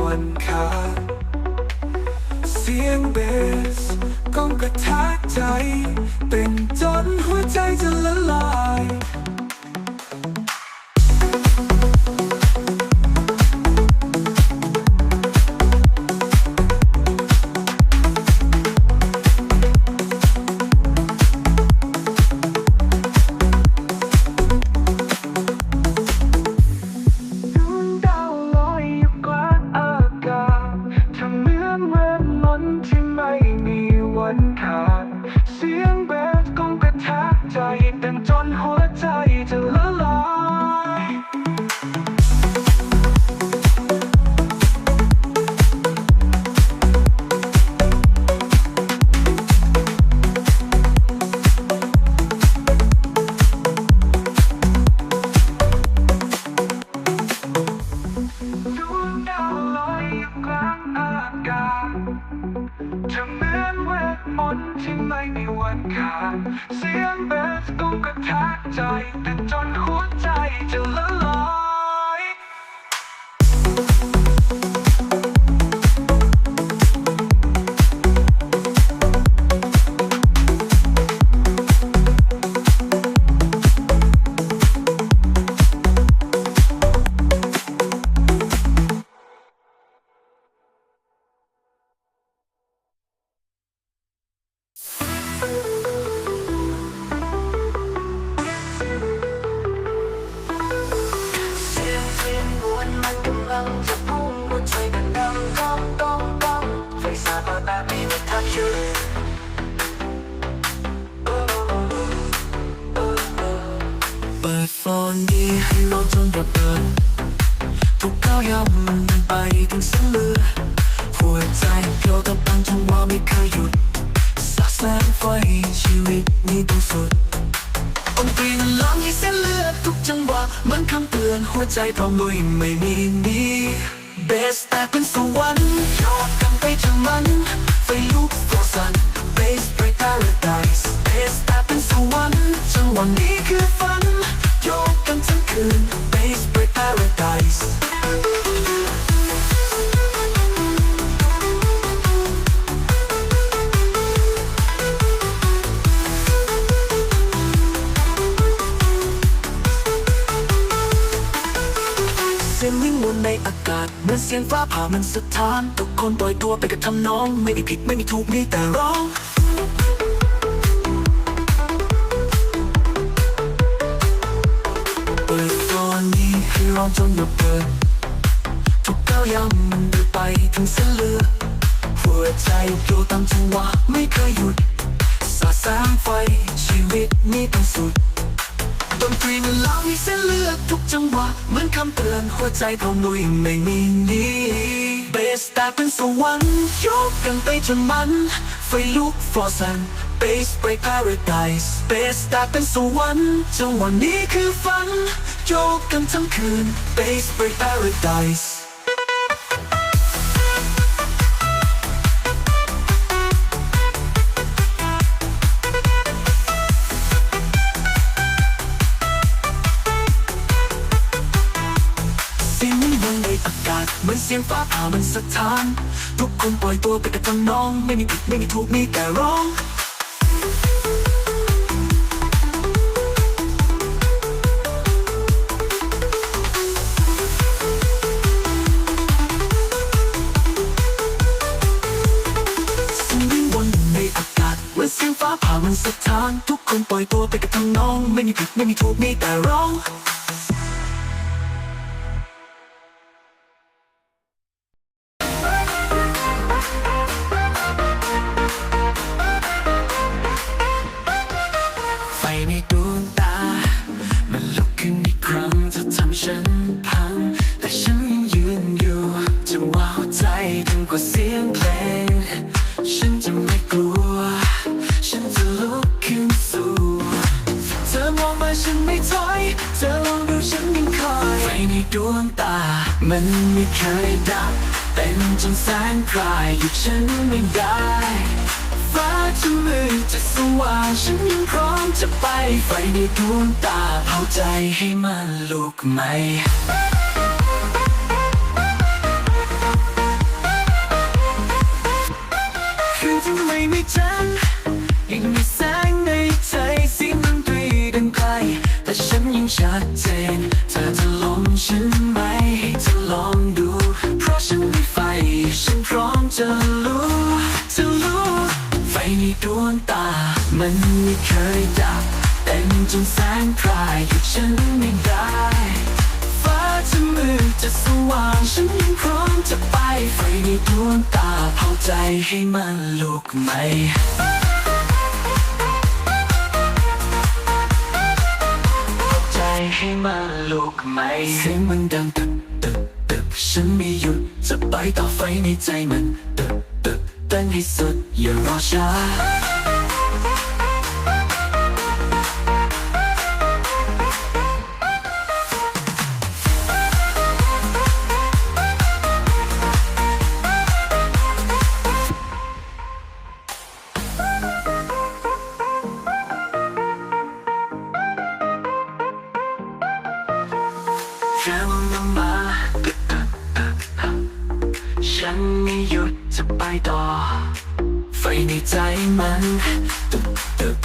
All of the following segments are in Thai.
วันขาดเสียงเบสก้องกระแทกใจ เป็นจนหัวใจจะละลาย เธอเหมือนเวทมนต์ที่ไม่มีวันขาดเสียงเบสก้องกระแทกใจแต่จนหัวใจจะละลาย เปิดโฟนนี้ให้โลกจนระเบิดทุกก้าวย่ำมันไปถึงเส้นเลือหัวใจเกี่ยวกับตังจังหวะไม่เคยหยุดสักแสงไฟชีวิตนี้ต้องสุดดนตรีนั้นล้างให้เส้นเลือดทุกจังหวะเหมือนคำเตือนหัวใจพร้อมลุยไม่มีนีเบสแต่เป็นสวรรค์โยกกันไปจนมันไฟลุก ตัวสั่นเบส break สียงวิ่งวนในอากาศเหมือนเสียงฟ้าผ่ามันสะท้านทุกคนปล่อยตัวไปกับทำนอง ไม่มีผิดไม่มีถูกมีแต่ร้องเปิดตอนนี้ให้ร้องจนระเบิดทุกก้าวย่ำมันเดินไปถึงเส้นเลือดหัวใจโยตามจังหวะไม่เคยหยุดสาดแสงไฟชีวิตนี้ต้องสุด ดนตรีมันเล่ามีเส้นเลือดทุกจังหวะ เหมือนคำเตือนหัวใจพร้อมลุยไม่มีนีเบสแต่เป็นสวรรค์ยกกันไปจนมัน ไฟลุกฟอร์สันเบส break paradise เบสแต่เป็นสวรรค์จังหวะนี้คือฝันโยกกันทั้งคืนเบส break paradise เสี ดเหมือนเสียงฟ้าผ่ามันสะท้าน ทุกคนปล่อยตัวไปกับทางน้อง ไม่มีผิดไม่มีถูกมีแต่ร้องื่อเสียงฟ้าผ่ามันสะท้าน ทุกคนปล่อยตัวไปกับทางน้อง ไม่มีผิดไม่มีถูกมีแต่ร้อง ในดวงตา มันลุกขึ้นอีกครั้งจะทำฉันพัง แต่ฉันยังยืนอยู่จะว่าหัวใจดังกว่าเสียงเพลง ฉันจะไม่กลัว ฉันจะลุกขึ้นสู้ เธอมองมาฉันไม่ถอย เธอลองดูฉันยังคอยไฟในดวงตา มันไม่เคยดับ เป็นจนแสงกลหยุดฉันไม่ได้ จะมืดจะสว่างฉันยังพร้อมจะไปไฟในดวงตาเผาใจให้มันลุกไหมคือทำไมไม่จันยังมีแสงในใจเสียงดนตรีดังไกลแต่ฉันยังชัดเจน ดวงตา มันไม่เคยดับเต็มจนแสงพรายหยุดฉันไม่ได้ ฟ้าจะมืดจะสว่างฉันยังพร้อมจะไปไฟในดวงตาเผาใจให้มันลุกไหมใจให้มันลุกไหมเสียงมันดังตึกตึกตึกฉันไม่หยุดจะไปต่อไฟในใจมันตึกตึก เต้นที่สุดอย่ารอช้า ต่อไฟในใจมันตึบตึบ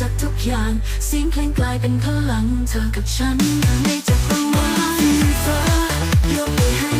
จากทุกอย่างเสียงเพลงกลายเป็นพลังเธอกับฉันไม่จับปรวาลฟ้ายกไปให้